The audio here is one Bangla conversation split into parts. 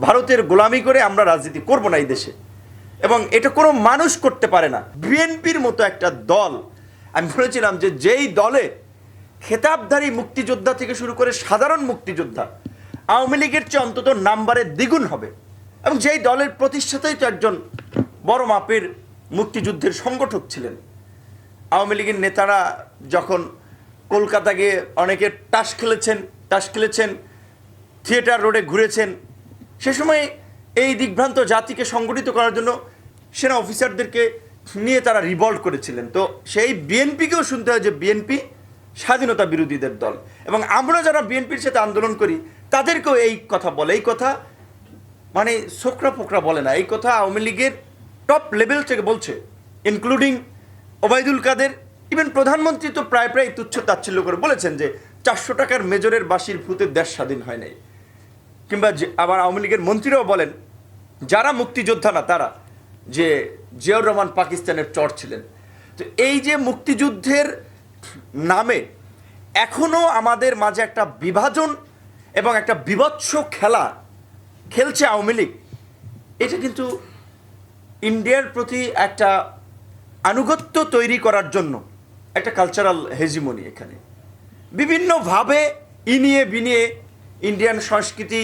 ভারতের গোলামি করে আমরা রাজনীতি করব না এই দেশে। এবং এটা কোনো মানুষ করতে পারে না। বিএনপির মতো একটা দল, আমি বলেছিলাম যে যেই দলে খেতাবধারী মুক্তিযোদ্ধা থেকে শুরু করে সাধারণ মুক্তিযোদ্ধা, আওয়ামী লীগের চেয়ে অন্তত নাম্বারে দ্বিগুণ হবে। এবং যেই দলের প্রতিষ্ঠাতাই তো একজন বড় মাপের মুক্তিযুদ্ধের সংগঠক ছিলেন। আওয়ামী লীগের নেতারা যখন কলকাতা গিয়ে অনেকে টাস খেলেছেন টাস খেলেছেন, থিয়েটার রোডে ঘুরেছেন সে সময় এই দিগ্ভ্রান্ত জাতিকে সংগঠিত করার জন্য সেনা অফিসারদেরকে নিয়ে তারা রিভল্ট করেছিলেন। তো সেই বিএনপিকেও শুনতে হয় যে বিএনপি স্বাধীনতা বিরোধীদের দল। এবং আমরা যারা বিএনপির সাথে আন্দোলন করি, তাদেরকেও এই কথা বলে। এই কথা মানে সোকরা ফোকরা বলে না। এই কথা আওয়ামী লীগের টপ লেভেল থেকে বলছে ইনক্লুডিং ওবায়দুল কাদের। ইভেন প্রধানমন্ত্রী তো প্রায় প্রায় তুচ্ছ তাচ্ছিল্য করে বলেছেন যে চারশো টাকার মেজরের বাসির ভূতে দেশ স্বাধীন হয় নাই। কিংবা আবার আওয়ামী লীগের মন্ত্রীরাও বলেন, যারা মুক্তিযোদ্ধা না, তারা, যে জিয়াউর রহমান পাকিস্তানের চর ছিলেন। তো এই যে মুক্তিযুদ্ধের নামে এখনও আমাদের মাঝে একটা বিভাজন এবং একটা বিভৎস খেলা খেলছে আওয়ামী লীগ, এটা কিন্তু ইন্ডিয়ার প্রতি একটা আনুগত্য তৈরি করার জন্য একটা কালচারাল হেজিমনি এখানে। বিভিন্নভাবে ইনিয়ে বিনিয়ে ইন্ডিয়ান সংস্কৃতি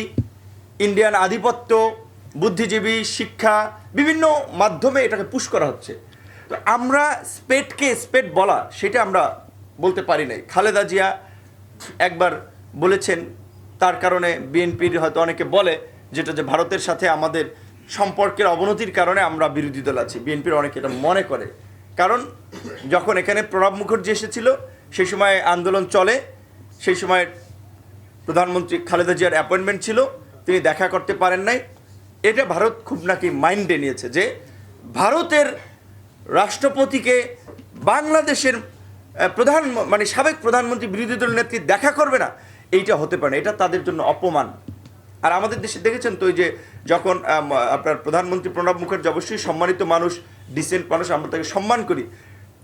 ইন্ডিয়ান আধিপত্য, বুদ্ধিজীবী, শিক্ষা, বিভিন্ন মাধ্যমে এটাকে পুশ করা হচ্ছে। তো আমরা স্পেটকে স্পেট বলা, সেটা আমরা বলতে পারি নাই। খালেদা জিয়া একবার বলেছেন, তার কারণে বিএনপির হয়তো অনেকে বলে, যেটা যে ভারতের সাথে আমাদের সম্পর্কের অবনতির কারণে আমরা বিরোধী দল আছি। বিএনপির অনেকে এটা মনে করে। কারণ যখন এখানে প্রণব মুখার্জি এসেছিল, সেই সময় আন্দোলন চলে, সেই সময় প্রধানমন্ত্রী খালেদা জিয়ার অ্যাপয়েন্টমেন্ট ছিল, তিনি দেখা করতে পারেন নাই। এটা ভারত খুব নাকি মাইন্ডে নিয়েছে যে ভারতের রাষ্ট্রপতিকে বাংলাদেশের প্রধান মানে সাবেক প্রধানমন্ত্রী বিরোধী দল নেত্রী দেখা করবে না, এইটা হতে পারে না। এটা তাদের জন্য অপমান। আর আমাদের দেশে দেখেছেন তো ওই যে যখন আপনার প্রধানমন্ত্রী প্রণব মুখার্জি অবশ্যই সম্মানিত মানুষ ডিসেন্ট মানুষ, আমরা তাকে সম্মান করি।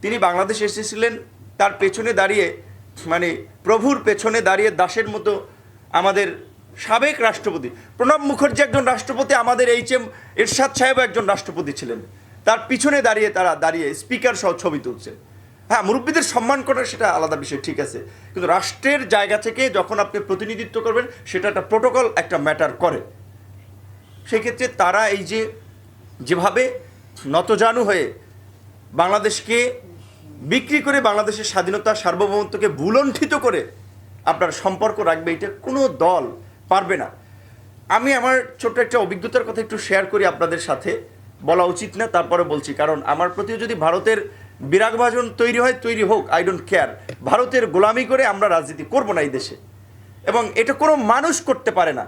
তিনি বাংলাদেশে এসেছিলেন, তার পেছনে দাঁড়িয়ে মানে প্রভুর পেছনে দাঁড়িয়ে দাসের মতো আমাদের সাবেক রাষ্ট্রপতি, প্রণব মুখার্জি একজন রাষ্ট্রপতি, আমাদের এইচ এম এরশাদ সাহেব একজন রাষ্ট্রপতি ছিলেন। তার পিছনে দাঁড়িয়ে তারা দাঁড়িয়ে স্পিকার সহ ছবি তুলছে। হ্যাঁ মুরব্বীদের সম্মান করা সেটা আলাদা বিষয়, ঠিক আছে। কিন্তু রাষ্ট্রের জায়গা থেকে যখন আপনি প্রতিনিধিত্ব করবেন, সেটা একটা প্রোটোকল একটা ম্যাটার করে। সেক্ষেত্রে তারা এই যে, যেভাবে নতজানু হয়ে বাংলাদেশকে বিক্রি করে বাংলাদেশের স্বাধীনতা, সার্বভৌমত্বকে ভুলণ্ঠিত করে আপনার সম্পর্ক রাখবে, এটা কোনো দল পারবে না। আমি আমার ছোট্ট একটা অভিজ্ঞতার কথা একটু শেয়ার করি আপনাদের সাথে, বলা উচিত না, তারপরে বলছি। কারণ আমার প্রতিও যদি ভারতের বিরাগভাজন তৈরি হয়, তৈরি হোক আই ডোন্ট কেয়ার ভারতের গোলামি করে আমরা রাজনীতি করব না এই দেশে। এবং এটা কোনো মানুষ করতে পারে না।